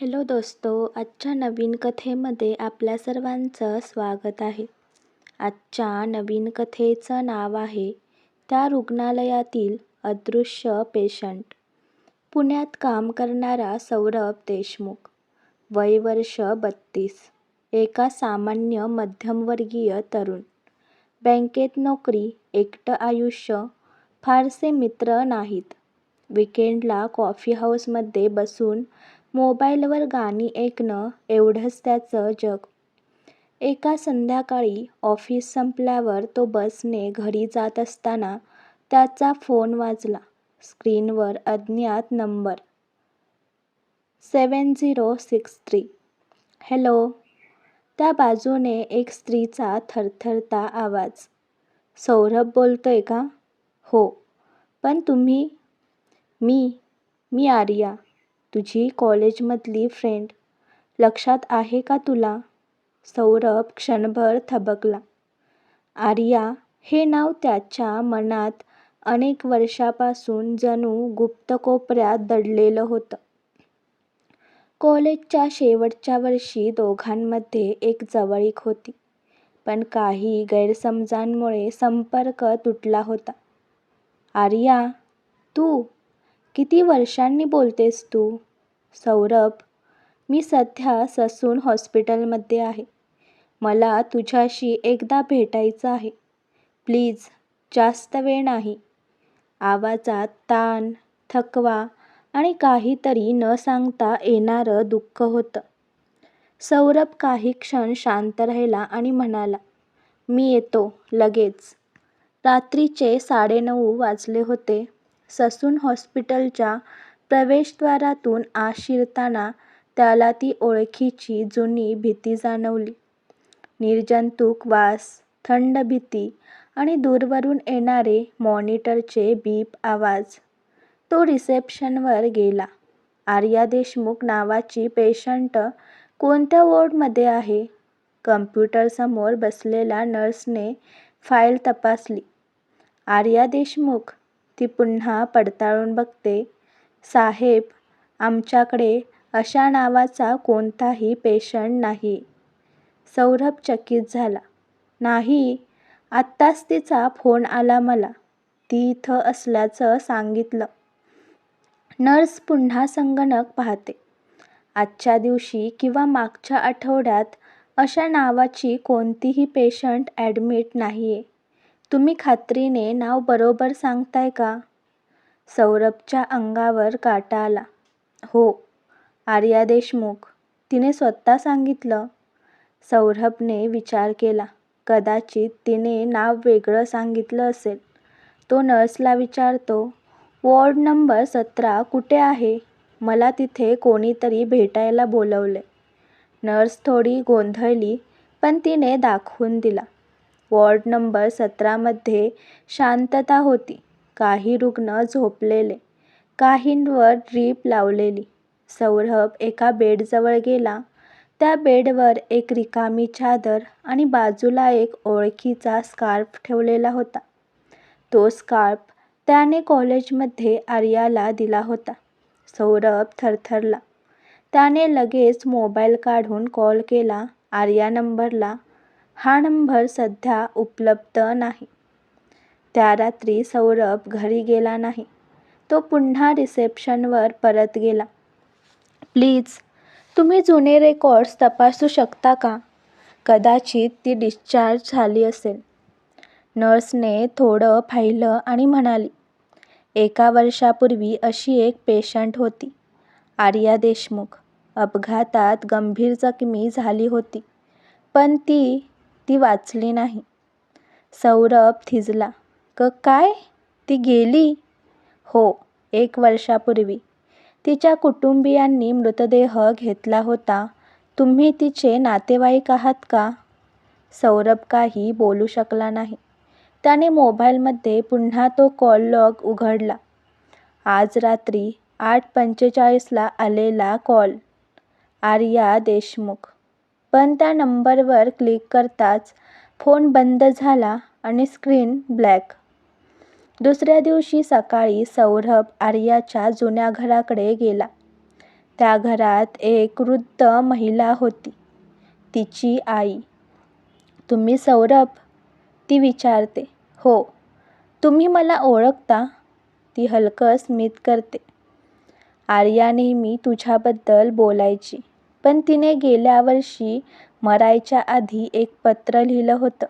Hello दोस्तो आजच्या नवीन कथेमध्ये आपल्या सर्वांचं स्वागत आहे. आजच्या नवीन कथेचं नाव आहे त्या रुग्णालयातील अदृश्य पेशंट. पुण्यात काम करणारा सौरभ देशमुख वय वर्ष बत्तीस एका सामान्य मध्यमवर्गीय तरुण. बँकेत नोकरी एकटं आयुष्य फारसे मित्र नाहीत. विकेंडला कॉफी हाऊसमध्ये बसून मोबाईलवर गाणी ऐकणं एवढंच त्याचं जग. एका संध्याकाळी ऑफिस संपल्यावर तो बसने घरी जात असताना त्याचा फोन वाजला. स्क्रीनवर अज्ञात number. Seven zero six three. Hello. त्या बाजूने एक स्त्रीचा थरथरता आवाज. सौरभ बोलतोय का? हो. पण तुम्ही? मी? मी आर्या. तुझी कॉलेजमधली फ्रेंड लक्षात आहे का तुला? सौरभ क्षणभर थबकला. आर्या हे नाव त्याच्या मनात अनेक वर्षापासून जणू गुप्त कोपऱ्यात दडलेलं होतं. कॉलेजच्या शेवटच्या वर्षी दोघांमध्ये एक जवळीक होती पण काही गैरसमजांमुळे संपर्क तुटला होता. आर्या तू किती वर्षांनी बोलतेस तू? सौरभ मी सध्या ससून हॉस्पिटलमध्ये आहे. मला तुझ्याशी एकदा भेटायचं आहे. प्लीज जास्त वेळ नाही. आवाजात ताण थकवा आणि काहीतरी न सांगता येणारं दुःख होतं. सौरभ काही क्षण शांत राहिला आणि म्हणाला मी येतो लगेच. रात्रीचे साडेनऊ वाजले होते. ससून हॉस्पिटलच्या प्रवेशद्वारातून आत शिरताना त्याला ती ओळखीची जुनी भीती जाणवली. निर्जंतुक वास थंड भीती आणि दूरवरून येणारे मॉनिटरचे बीप आवाज. तो रिसेप्शनवर गेला. आर्या देशमुख नावाची पेशंट कोणत्या वॉर्डमध्ये आहे? कम्प्युटरसमोर बसलेल्या नर्सने फाईल तपासली. आर्या देशमुख ती पुन्हा पडताळून बघते. साहेब आमच्याकडे अशा नावाचा कोणताही पेशंट नाही. सौरभ चकित झाला. नाही आत्ताच तिचा फोन आला मला. ती इथं असल्याचं सांगितलं. नर्स पुन्हा संगणक पाहते. आजच्या दिवशी किंवा मागच्या आठवड्यात अशा नावाची कोणतीही पेशंट ॲडमिट नाही आहे तुम्ही खात्रीने नाव बरोबर सांगताय का? सौरभच्या अंगावर काटा आला. हो आर्या देशमुख. तिने स्वतः सांगितलं. सौरभने विचार केला. कदाचित तिने नाव वेगळं सांगितलं असेल. तो नर्सला विचारतो वॉर्ड नंबर सतरा कुठे आहे? मला तिथे कोणीतरी भेटायला बोलवले नर्स थोडी गोंधळली पण तिने दाखवून दिला. वॉर्ड नंबर सतरामध्ये शांतता होती. काही रुग्ण झोपलेले. काहींवर ड्रीप लावलेली. सौरभ एका बेडजवळ गेला. त्या बेडवर एक रिकामी चादर आणि बाजूला एक ओळखीचा स्कार्फ ठेवलेला होता. तो स्कार्फ त्याने कॉलेजमध्ये आर्याला दिला होता. सौरभ थरथरला. त्याने लगेच मोबाईल काढून कॉल केला. आर्या नंबरला हा नंबर सध्या उपलब्ध नाही. त्या रात्री सौरभ घरी गेला नाही. तो पुन्हा रिसेप्शनवर परत गेला. प्लीज तुम्ही जुने रेकॉर्ड्स तपासू शकता का? कदाचित ती डिस्चार्ज झाली असेल. नर्सने थोडं पाहिलं आणि म्हणाली एका वर्षापूर्वी अशी एक पेशंट होती आर्या देशमुख. अपघातात गंभीर जखमी झाली होती. पण ती ती वाचली नाही. सौरभ थिजला क काय? ती गेली? हो एक वर्षापूर्वी. तिच्या कुटुंबियांनी मृतदेह घेतला होता. तुम्ही तिचे नातेवाईक आहात का? सौरभ काही बोलू शकला नाही. त्याने मोबाईलमध्ये पुन्हा तो कॉल लॉग उघडला. आज रात्री आठ पंचेचाळीसला आलेला कॉल. आर्या देशमुख पण त्या नंबरवर क्लिक करताच फोन बंद झाला आणि स्क्रीन ब्लॅक. दुसऱ्या दिवशी सकाळी सौरभ आर्याच्या जुन्या घराकडे गेला. त्या घरात एक वृद्ध महिला होती. तिची आई. तुम्ही सौरभ ती विचारते. हो. तुम्ही मला ओळखता ती हलकं स्मित करते. आर्या नेहमी तुझ्याबद्दल बोलायची. पण तिने गेल्या वर्षी मरायच्या आधी एक पत्र लिहिलं होतं.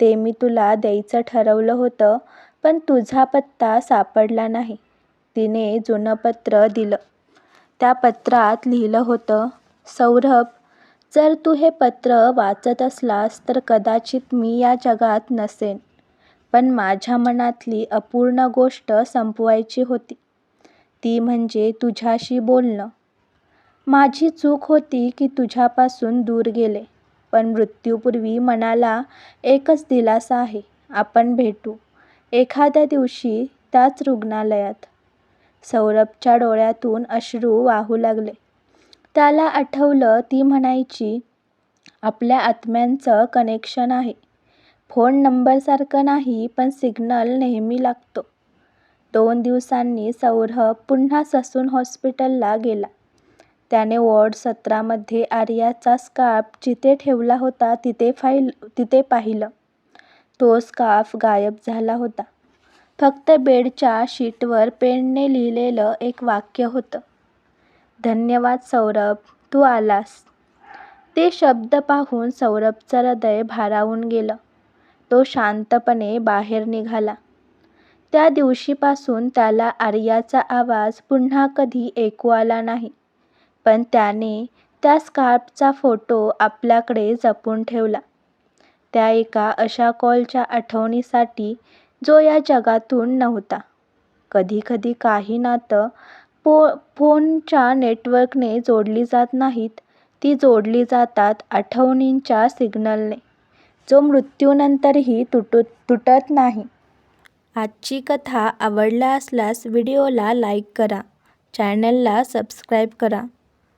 ते मी तुला द्यायचं ठरवलं होतं पण तुझा पत्ता सापडला नाही. तिने जुनं पत्र दिलं. त्या पत्रात लिहिलं होतं सौरभ जर तू हे पत्र वाचत असलास तर कदाचित मी या जगात नसेन. पण माझ्या मनातली अपूर्ण गोष्ट संपवायची होती. ती म्हणजे तुझ्याशी बोलणं. माझी चूक होती की तुझ्यापासून दूर गेले पण मृत्यूपूर्वी मनाला एकच दिलासा आहे आपण भेटू. एखाद्या दिवशी त्याच रुग्णालयात. सौरभच्या डोळ्यातून अश्रू वाहू लागले. त्याला आठवलं ती म्हणायची आपल्या आत्म्यांचं कनेक्शन आहे. फोन नंबरसारखं नाही पण सिग्नल नेहमी लागतो. दोन दिवसांनी सौरभ पुन्हा ससून हॉस्पिटलला गेला. त्याने वॉर्ड सतरामध्ये आर्याचा स्कार्फ जिथे ठेवला होता तिथे फाईल तिथे पाहिलं. तो स्कार्फ गायब झाला होता. फक्त बेडच्या शीटवर पेनने लिहिलेलं एक वाक्य होतं. धन्यवाद सौरभ तू आलास. ते शब्द पाहून सौरभचं हृदय भारावून गेलं. तो शांतपणे बाहेर निघाला. त्या दिवशीपासून त्याला आर्याचा आवाज पुन्हा कधी ऐकू आला नाही. पण त्याने त्या स्कार्पचा फोटो आपल्याकडे जपून ठेवला. त्या एका अशा कॉलच्या आठवणीसाठी जो या जगातून नव्हता. कधीकधी काही नातं पो फोनच्या नेटवर्कने जोडली जात नाहीत ती जोडली जातात आठवणींच्या सिग्नलने. जो मृत्यूनंतरही तुटू तुटत नाही. आजची कथा आवडला असल्यास व्हिडिओला लाईक करा चॅनलला सबस्क्राईब करा.